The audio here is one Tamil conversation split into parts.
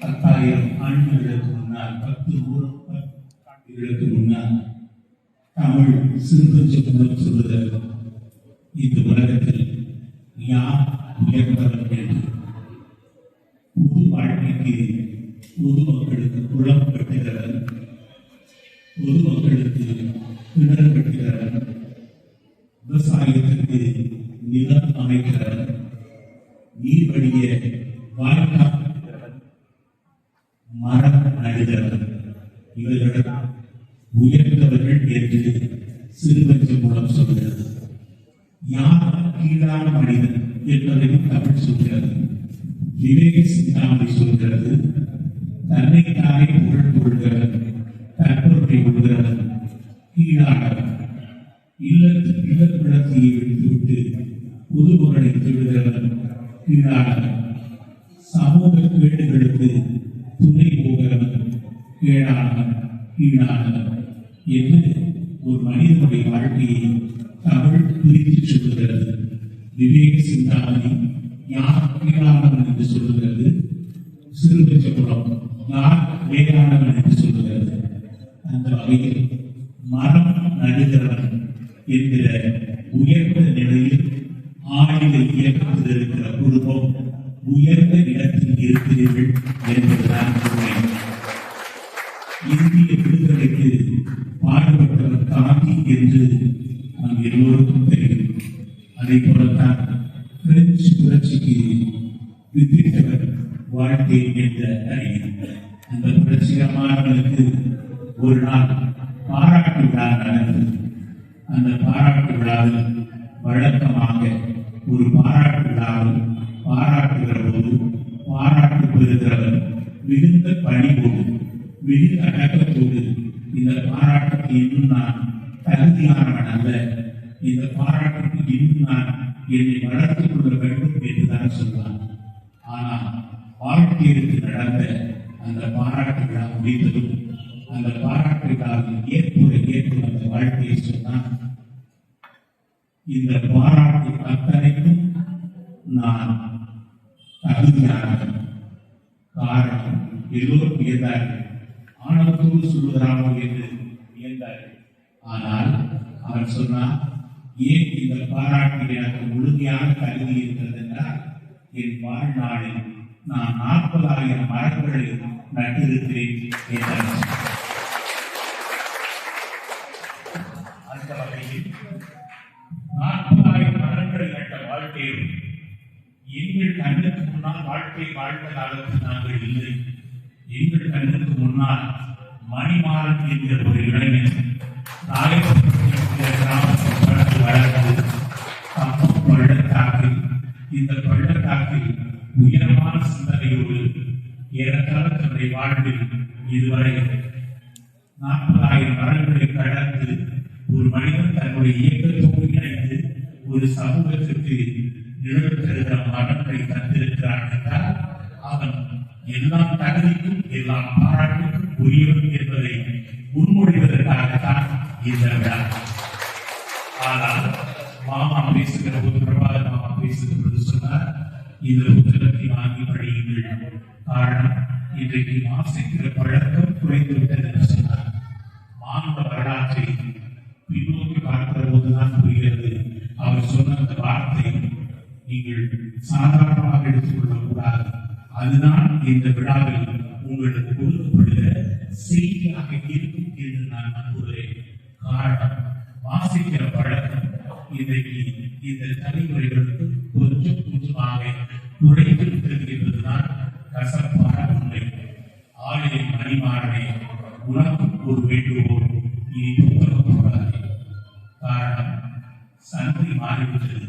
பத்தாயிரம் ஆண்டுகளுக்கு முன்னால் பத்து நூறு ஆண்டுகளுக்கு முன்னால் தமிழ் சிந்து சொல்லும் சொல்லுதல். இந்த உலகத்தில் யார் உயர்ந்தவர் என்று? புது வாழ்க்கைக்கு பொது மக்களுக்கு குளம் கட்டுகிறவன் பொது மக்களுக்கு கிணறு கட்டுகிறவர் விவசாயத்திற்கு நிலம் அமைக்கிறவர் நீர் வழிய புதுமகளை தேடுகிறவன் கீழானவன் சமூக கேடுகளுக்கு துணை போகிறவன் கீழானவன் கீழானவன் என்று ஒரு மனிதனுடைய வாழ்க்கையை தமிழ் பிரித்து சொல்லுகிறது விவேக சிந்தாமணி யார் கீழானவன் என்று சொல்லுகிறது சிறுபட்சபுரம் யார் வேளாணவன் என்று சொல்லுகிறது அந்த வகையில் மரம் நடுகிறவன் என்கிற உயர் அதை போலத்தான் பிரெஞ்சு புரட்சிக்கு வித்திட்டவர் வாழ்க்கை என்ற அறிஞர் அந்த புரட்சிகரமானவர்களுக்கு ஒரு நாள் பாராட்டு விழா நடந்தது அந்த பாராட்டு விழாவில் வழக்கமாக ஒரு பாராட்டு விழாவில் பாராட்டுகிற போது பாராட்டு பெறுகிறவர் மிகுந்த பணிவோடு மிகுந்த அடக்கத்தோடு இந்த பாராட்டுக்கு இன்னும் நான் தகுதியானவன் அல்ல இந்த இன்னும் நான் என்னை வளர்த்துக் கொள்ள வேண்டும் என்றுதான் சொல்வான். ஆனால் வாழ்க்கையிற்கு நடந்த அந்த பாராட்டு விழா முடிந்ததும் அந்த பாராட்டு விழாவில் ஏற்புரை ஏற்பு அந்த வாழ்க்கையை சொன்னான் இந்த பாராட்டு அத்தனைக்கும் நான் தகுதியானவன். காரணம் எல்லோரும் வியந்தார்கள் ஆணவத்தோடு சொல்வதாரோ என்று வியந்தார்கள். ஆனால் அவர் சொன்னார் ஏன் இந்த பாராட்டு எனக்கு முழுமையான கருதி இருக்கிறது என்றால் என் வாழ்நாளில் நான் நாற்பதாயிரம் மரங்களை நட்டிருக்கிறேன் அந்த வகையில் நாற்பதாயிரம் மரங்களை நட்ட வாழ்க்கையில் எங்கள் கண்ணுக்கு முன்னால் வாழ்க்கை வாழ்ந்த காலத்தில் நாங்கள் இல்லை. எங்கள் கண்ணுக்கு முன்னால் மணிமாறன் என்கிற ஒரு இளைஞன் தாய் இந்த பள்ளத்தாக்கில் உயரமான சிந்தனையோடு ஏறத்தாழ தன்னுடைய வாழ்வில் இதுவரை நாற்பதாயிரம் மரங்களை கடந்து ஒரு மனிதன் தன்னுடைய இயக்கத்தோடு இணைந்து ஒரு சமூகத்திற்கு நிழல் தருகிற மரங்களை தந்திருக்கிறான் என்றால் அவன் எல்லா தகுதிக்கும் எல்லா பாராட்டுக்கும் உரியவன் என்பதை முன்மொழிவதற்காகத்தான் இந்த விழா. ஆனால் மாமா பேசுகிற போது இந்த புத்தகத்தை வாங்கி படியுங்கள். காரணம் இன்றைக்கு வாசிக்கிற பழக்கம் குறைந்துவிட்டது என்று சொன்னார். மானுட வரலாற்றை பின்னோக்கி பார்க்கிற போதுதான் புரிகிறது. அவர் சொன்ன அந்த வார்த்தை நீங்கள் சாதாரணமாக எடுத்துக்கொள்ளக் கூடாது அதுதான் இந்த விழாவில் உங்களுக்கு கொடுக்கப்படுகிற செய்தியாக இருக்கும் என்று நான் நம்புகிறேன். காரணம் வாசிக்கிற பழக்கம் இன்றைக்கு இந்த தலைமுறைகளுக்கு கொஞ்சமாக குறைந்து கசப்பான உண்மை ஆலய மணிமாறனே உனக்கு ஒரு வேண்டுகோள். இனி புத்தகம் போடாதே. காரணம் சந்தை மாறிவிட்டது.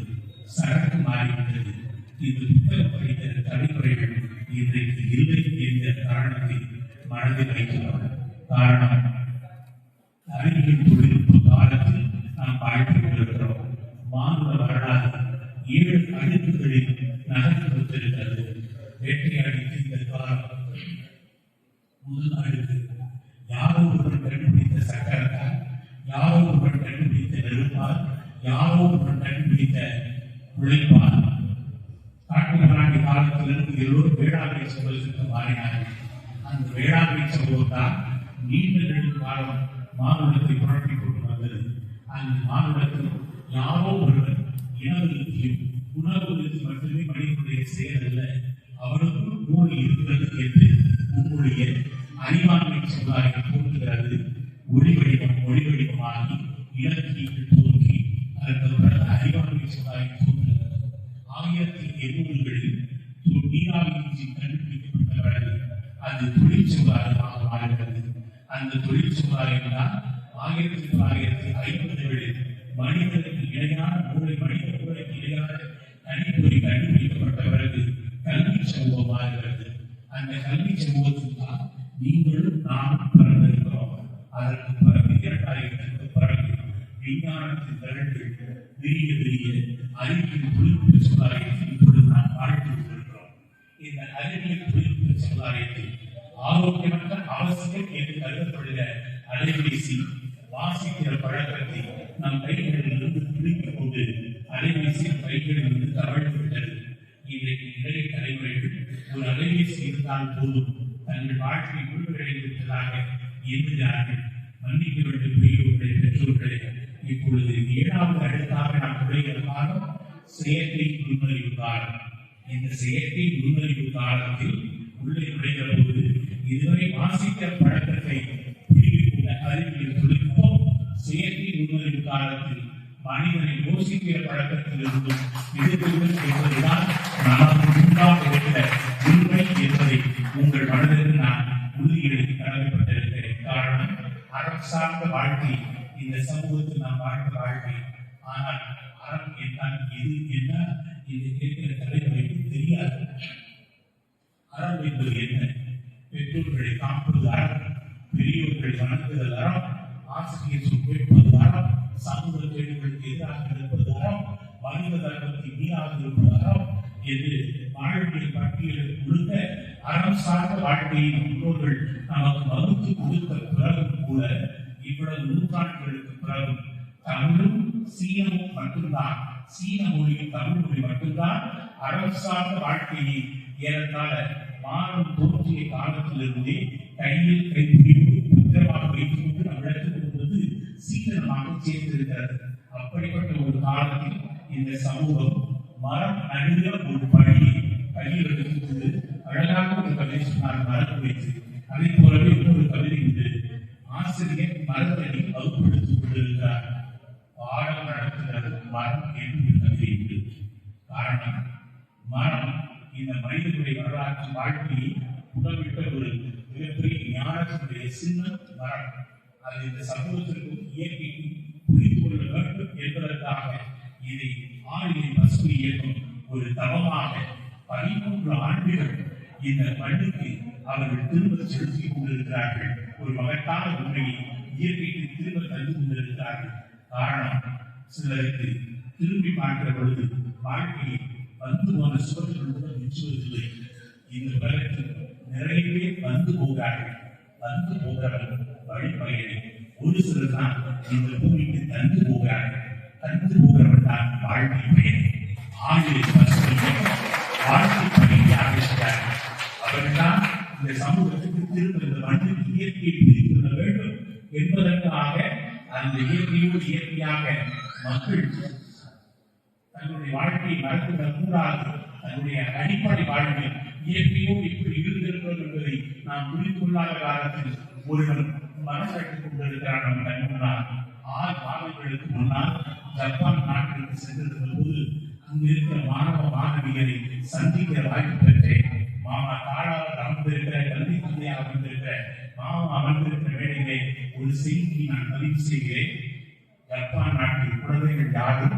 சரக்கு மாறிவிட்டது. இந்த புத்தகம் படித்த தலைமுறைகள் இன்றைக்கு இல்லை என்ற காரணத்தை மனதில் வைக்கிறோம் காரணம் அறிவியல் தொழில்நுட்ப காலத்தில் நாம் வாழ்ந்து கொண்டிருக்கிறோம் மாநில வரலாறு ஏழு அடுக்குகளில் நகர்ந்து வேட்டையாடி இந்த காலம் முதல் அடுக்கு யாரோ ஒருவன் கண்டுபிடித்த சக்கரத்தால் யாரோ ஒருவன் கண்டுபிடித்த நெருப்பால் யாரோ ஒருவன் கண்டுபிடித்த உழைப்பால் காட்டுமராண்டி காலத்திலிருந்து எல்லோரும் வேளாண்மை சமூகத்துக்கு மாறினார்கள் அந்த வேளாண்மை சமூகம் தான் நீண்ட நெடு காலம் மானுடத்தை புரட்டி கொண்டு வந்தது அந்த மானுடத்தில் யாரோ ஒருவர் இனவிருத்தியும் உணர்வுகளுக்கு மட்டுமே மனிதனுடைய செயல் அல்ல அவருக்கும் மூளை இருக்கிறது என்று உங்களுடைய அறிவாண்மை சமுதாயம் தோன்றுகிறது ஒளி வடிவம் ஒளி வடிவமாகி இலக்கிய தோன்றி அதற்கு அறிவாண்மை சமுதாயம் தோன்றுகிறது. ஆயிரத்தி எண்ணூறுகளில் நீராவிச்சி கண்டுபிடிக்கப்பட்ட பிறகு அது தொழிற்சமுதாயமாக மாறுகிறது அந்த தொழிற்சமுதாயம் தான் ஆயிரத்தி தொள்ளாயிரத்தி ஐம்பதுகளில் மனிதனுக்கு இணையான மூளை மனித மூளைக்கு இணையான கணிப்பொறி கண்டுபிடிக்கப்பட்ட பிறகு கல்வி சமூகம் மாறுகிறது அந்த கல்வி சமூகத்தில் தான் நீங்களும் நானும் பிறந்திருக்கிறோம். அதற்கு பிறகு இரண்டாயிரத்திற்கு பிறகு விஞ்ஞானத்தின் திரள்கள் பெரிய பெரிய அறிவியல் தொழில்நுட்ப சமுதாயத்தை இப்பொழுது நாம் வாழ்த்து கொண்டிருக்கிறோம். இந்த அறிவியல் தொழில்நுட்ப சமுதாயத்தில் ஆரோக்கியமற்ற அவசியம் என்று கருதப்படுகிற அலைபேசி வாசிக்கிற பழக்கத்தை நம் கைகளில் இருந்து பிடித்துக் கொண்டு அலைபேசியின் கைகளில் இருந்து தவழ்ந்து விட்டது. இன்றைக்கு ஒரு அலைபேசி இருந்தால் போதும் தங்கள் வாழ்க்கை முழுவடைந்து விட்டதாக எண்ணுகிறார்கள். மன்னிக்க வேண்டும் பெரியவர்களை பெற்றோர்களே இப்பொழுது ஏழாவது அடுத்தாக நாம் நுழைகிற காலம் செயற்கை நுண்ணறிவு காலம். இந்த செயற்கை நுண்ணறிவு காலத்தில் உள்ளே நுழைகிற போது இதுவரை வாசிக்க பழக்கத்தை பிடிக்கின்ற அறிவியல் தொழில்நுட்பம் செயற்கை நுண்ணறிவு காலத்தில் மனிதனை யோசிக்கிற பழக்கத்தில் இருந்தும் விடுதல் என்பதுதான் நாம் உண்டாக இருக்கிற உங்கள் மனதிற்கு நான் உறுதியளித்து கடமைப்பட்டிருக்கிறேன். காரணம் அறம் சார்ந்த வாழ்க்கை. இந்த சமூகத்தில் நாம் வாழ்ந்த வாழ்க்கை. ஆனால் அறம் என்ன எது என்ன இந்த கேட்கிற தலைமுறைக்கு தெரியாது. அறம் என்பது என்ன? பெற்றோர்களை காப்பது அறம் பெரியோர்களை வணங்குதல் அறம் ஆசிரியர் கேட்பது அறம் சமூக கேடுகளுக்கு எதிராக இருப்பது அறம் மனித தர்மத்தை மீறாக இருப்பது அறம் என்று வாழ்வியல் பட்டியலில் முழு அறம் சார்ந்த வாழ்க்கையை முன்னோர்கள் நமக்கு வகுத்து கொடுத்த பிறகும் கூட இவ்வளவு நூற்றாண்டுகளுக்கு பிறகும் தமிழும் சீனமும் மட்டும்தான் சீன மொழியும் தமிழ் மொழி மட்டும்தான் அறம் சார்ந்த வாழ்க்கையை ஏறத்தாழ மாறும் தோன்றிய காலத்திலிருந்தே கையில் கைப்பிடிப்பு பத்திரமாக வைத்துக் கொண்டு நம்மிடத்தில் கொண்டு சீக்கிரமாக சேர்ந்திருக்கிறது. அப்படிப்பட்ட ஒரு காலத்தில் இந்த சமூகம் மரம் நடுகிற ஒரு பணியை கையில் எடுத்துக்கொண்டு அழகாக ஒரு கவிதை சொன்னார் மரம் வைத்து அதை போலவே இன்னொரு கவிதை உண்டு. ஆசிரியர் மரத்தடி வகுப்படுத்திக் கொண்டிருக்கிறார். பாடம் நடத்துகிறது மரம் என்று ஒரு கவிதை உண்டு. காரணம் மரம் இந்த மனிதனுடைய வரலாற்று வாழ்க்கையை புகழ்விட்ட ஒரு மிகப்பெரிய ஞானத்தினுடைய சின்ன மரம். அது இந்த சமூகத்திற்கு இயற்கைக்கும் புரிந்து கொள்ள வேண்டும் என்பதற்காக இதை ஆளுநர் பசுமை இயக்கம் ஒரு தவமாக பதிமூன்று ஆண்டுகள் இந்த மண்ணுக்கு அவர்கள் திரும்ப செலுத்திக் கொண்டிருக்கிறார்கள். ஒரு மகத்தான உண்மையை இயற்கைக்கு திரும்ப தந்து கொண்டிருக்கிறார்கள். காரணம் சிலருக்கு திரும்பி பார்க்கிற பொழுது வாழ்க்கையை வந்து போன சுவர்கள் கூட இந்த உலகத்தில் நிறைய பேர் வந்து போகிறார்கள். வந்து போகிறவர்கள் வழிபயனை ஒரு சிலர் தான் இந்த பூமிக்கு தந்து போகிறார்கள். தந்து போகிறவர்கள் தான் வாழ்க்கை பயணி ஆங்கில பசுமை வாழ்க்கை பணியை ஆரம்பிக்கிறார்கள் அவர்கள்தான் இந்த சமூகத்துக்கு திரும்ப இந்த மண்ணின் இயற்கையை புரிந்து கொள்ள வேண்டும் என்பதற்காக அந்த இயற்கையோடு இயற்கையாக மக்கள் தன்னுடைய வாழ்க்கையை மறந்துவிடக் கூடாது தன்னுடைய அடிப்படை வாழ்க்கை இயற்கையோடு இப்படி இருந்திருக்கிறது என்பதை நாம் புரிந்து கொள்ளாத காலத்தில் ஒருவன் மனசட்டுக் கொண்டிருக்கிறான் நம் கண் ஆறு மாதங்களுக்கு முன்னால் ஜப்பான் நாட்டிற்கு சென்றிருந்த போது அங்கு இருக்கிற மாணவ மாணவியரை சந்திக்க வாய்ப்பு பெற்றேன். மாமா தாழாவில் அமர்ந்திருக்கிற கல்வி தந்தையாக அமர்ந்திருக்கிற மாமா அமர்ந்திருக்கிற வேலையிலே ஒரு செய்தியை நான் பதிவு செய்கிறேன். ஜப்பான் நாட்டில் குழந்தைகள் யாரும்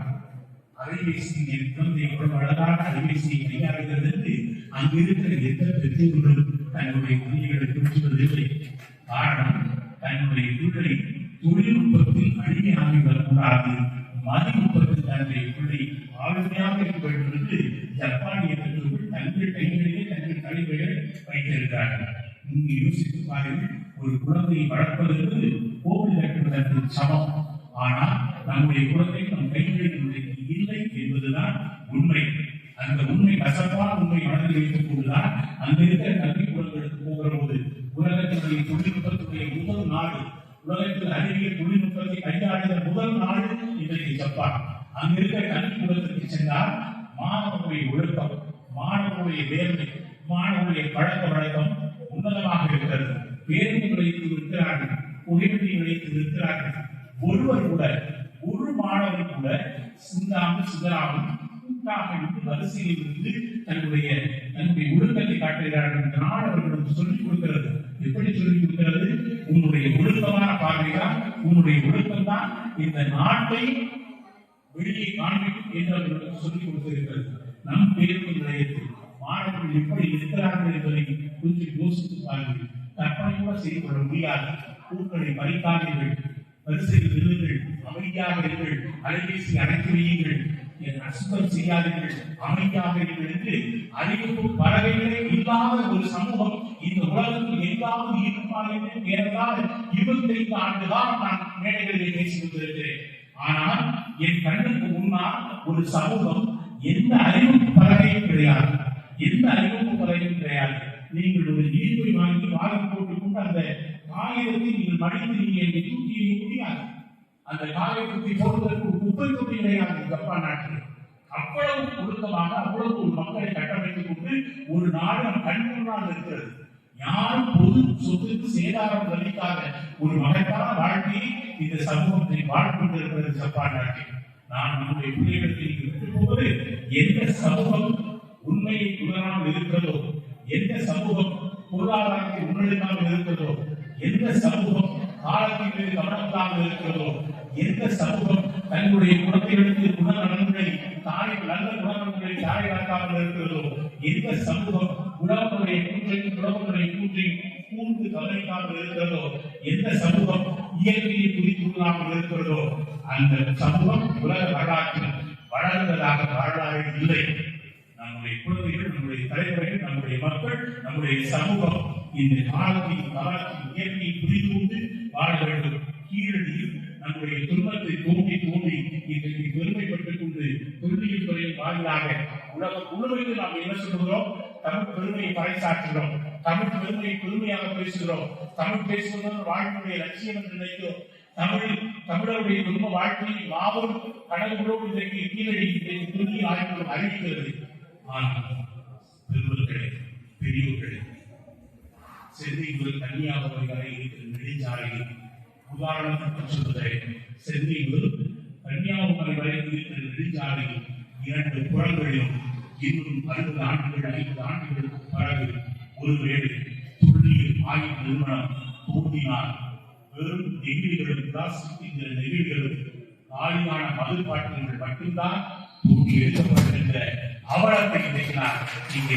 அலைபேசி என் குழந்தை எவ்வளவு அழகாக அலைபேசியை கையாளுகிறது என்று அங்கிருக்கிற எந்த பெற்றோர்களும் தன்னுடைய குழந்தைகளுக்கு சொல்வதில்லை காரணம் தன்னுடைய பிள்ளை தொழில்நுட்பத்தில் அடிமையாகி வரக்கூடாது. மதி நுட்பத்தில் தன்னுடைய பிள்ளை ஆளுமையாக இருக்க வேண்டும் என்று ஜப்பானிய பெற்றோர்கள் தங்கள் கையில் இருக்கிறார்கள் நீங்க யோசித்து ஒரு குழந்தையை வளர்ப்பது என்பது கோவில் சமம். ஆனால் நம்முடைய குழந்தை நம் கைகளில் இன்றைக்கு இல்லை என்பதுதான் உண்மை. அந்த உண்மை கசப்பான உண்மை மனதில் வைத்துக் கொண்டுதான் இருக்கிற கல்வி குழந்தைகளுக்கு போகிற தொழில்நுட்பத்துடைய முதல் நாடு உலகத்தில் அறிவியல் தொழில்நுட்பத்தை கையாளுகிற முதல் நாடு இன்றைக்கு ஜப்பான். அங்க இருக்கிற கல்வி சென்றால் மாணவனுடைய ஒழுக்கம் மாணவனுடைய வேலை மாணவர்களுடைய பழக்க வழக்கம் உன்னதமாக இருக்கிறது. பேருந்து நிலையத்தில் இருக்கிறார்கள் புகைவண்டி நிலைத்து இருக்கிறார்கள் ஒருவர் கூட ஒரு மாணவர் கூட சிந்தாமல் சிதறாமல் கூட்டாக இருந்து வரிசையில் இருந்து தன்னுடைய தன்னுடைய ஒழுக்கத்தை காட்டுகிறார்கள் இந்த நாடு அவர்களுக்கு சொல்லிக் கொடுக்கிறது. எப்படி சொல்லிக் கொடுக்கிறது? உன்னுடைய ஒழுக்கமான பார்வைதான் உன்னுடைய ஒழுக்கம் தான் இந்த நாட்டை வெளியே காண்பிக்கும் என்று அவர்களுக்கு சொல்லிக் கொடுத்திருக்கிறது. நம் பேருந்து நிலையத்தில் மாணவர்கள் எப்படி இருக்கிறார்கள் என்பதை குறித்து யோசித்து பாருங்கள். கற்பனை கூட செய்து கொள்ள முடியாது. பூக்களை பறிக்காதீர்கள். வரிசையில் நில்லுங்கள். அமைதியாக இருங்கள். அலைபேசி அடைத்து வையுங்கள். என் அசுத்தம் செய்யாதீர்கள். அமைதியாக இருங்கள் என்று அறிவிப்பு பறவைகளே இல்லாத ஒரு சமூகம் இந்த உலகத்தில் எங்காவது இருக்குமா என்று ஏறத்தால் இருபத்தி ஐந்து ஆண்டுதான் நான் மேடைகளில் பேசி கொண்டிருக்கிறேன். ஆனால் என் கண்ணுக்கு முன்னால் ஒரு சமூகம் எந்த அறிவிப்பு பறவையும் கிடையாது எந்த அறிவிப்பு பறவையும் கிடையாது நீங்கள் ஒரு நீதிபதி வாங்கி வாங்கி போட்டுக்கொண்டு அந்த காகிதத்தை நீங்கள் மடித்து நீங்கள் என்னை தூக்கி எறிய முடியாது. அந்த காகிதத்தை போடுவதற்கு ஒரு குப்பை தொட்டி கிடையாது ஜப்பான் நாட்டில் அவ்வளவு ஒழுக்கமாக அவ்வளவு ஒரு மக்களை கட்டமைத்துக் கொண்டு ஒரு நாடு நம் கண் முன்னால் இருக்கிறது. யாரும் பொது சொத்துக்கு சேதாரம் விளைவிக்காத ஒரு மகத்தான வாழ்க்கையை இந்த சமூகத்தை வாழ்ந்து ஜப்பான் நாட்டில். நான் நம்முடைய பிள்ளைகளுக்கு இங்கு போவது எந்த சமூகம் உண்மையை உணராமல் இருக்கிறதோ எந்த சமூகம் பொருளாதாரத்தை முன்னெடுக்காமல் இருக்கிறதோ எந்த சமூகம் காலத்தின் மீது கவனமில்லாமல் இருக்கிறதோ எந்த சமூகம் தன்னுடைய குழந்தைகளுக்கு குணநலன்களை தாய் நல்ல குணநலன்களை தாய் வளர்க்காமல் இருக்கிறதோ எந்த சமூகம் உணவுடைய கூற்றையும் உணவுடைய கூற்றையும் கூர்ந்து கவனிக்காமல் இருக்கிறதோ எந்த சமூகம் இயற்கையை குறித்துள்ளாமல் இருக்கிறதோ அந்த சமூகம் உலக வரலாற்றில் வளர்ந்ததாக வரலாறு இல்லை. நம்முடைய குழந்தைகள் நம்முடைய தலைவர்கள் நம்முடைய மக்கள் நம்முடைய சமூகம் இந்த காலத்தின் காலத்தின் இயற்கையை புரிந்து கொண்டு வாழ வேண்டும். கீழடியில் நம்முடைய துன்பத்தை தோண்டி தோண்டி இன்றைக்கு பெருமைப்பட்டுக் கொண்டு தொல்லியல் துறையின் வாயிலாக உலக முழுமைக்கு நாம் என்ன சொல்கிறோம் தமிழ் பெருமையை பறைசாற்றுகிறோம். தமிழ் பெருமையை பெருமையாக பேசுகிறோம். தமிழ் பேசுவதும் வாழ்க்கையுடைய லட்சியம் என்று நினைக்கிறோம். தமிழ் தமிழருடைய குடும்ப வாழ்க்கையை மாபெரும் கடவுளோடு இன்றைக்கு கீழடி இன்றைக்கு துல்லிய ஆய்வுகள் அறிவிக்கிறது. ஆனால் பெருமக்களே பெரியவர்களே சென்னை முதல் கன்னியாகுமரி வரை இருக்கிற நெடுஞ்சாலையில் உதாரணத்துக்கு சொல்கிறேன் சென்னை முதல் கன்னியாகுமரி வரை இருக்கிற நெடுஞ்சாலையில் இரண்டு புறங்களிலும் இன்னும் அறுபது ஆண்டுகள் ஐம்பது ஆண்டுகளுக்கு பிறகு ஒருவேளை துல்லியல் ஆய்வு நிறுவனம் தோன்றினால் வெறும் நெகிழிகளும் பிளாஸ்டிக் என்கிற நெகிழிகளும் காலியான மதுபாட்டில்கள் மட்டும்தான் தூக்கி எரிக்கப்படுகின்ற அவலத்தை இன்றைக்கு நான் இங்கே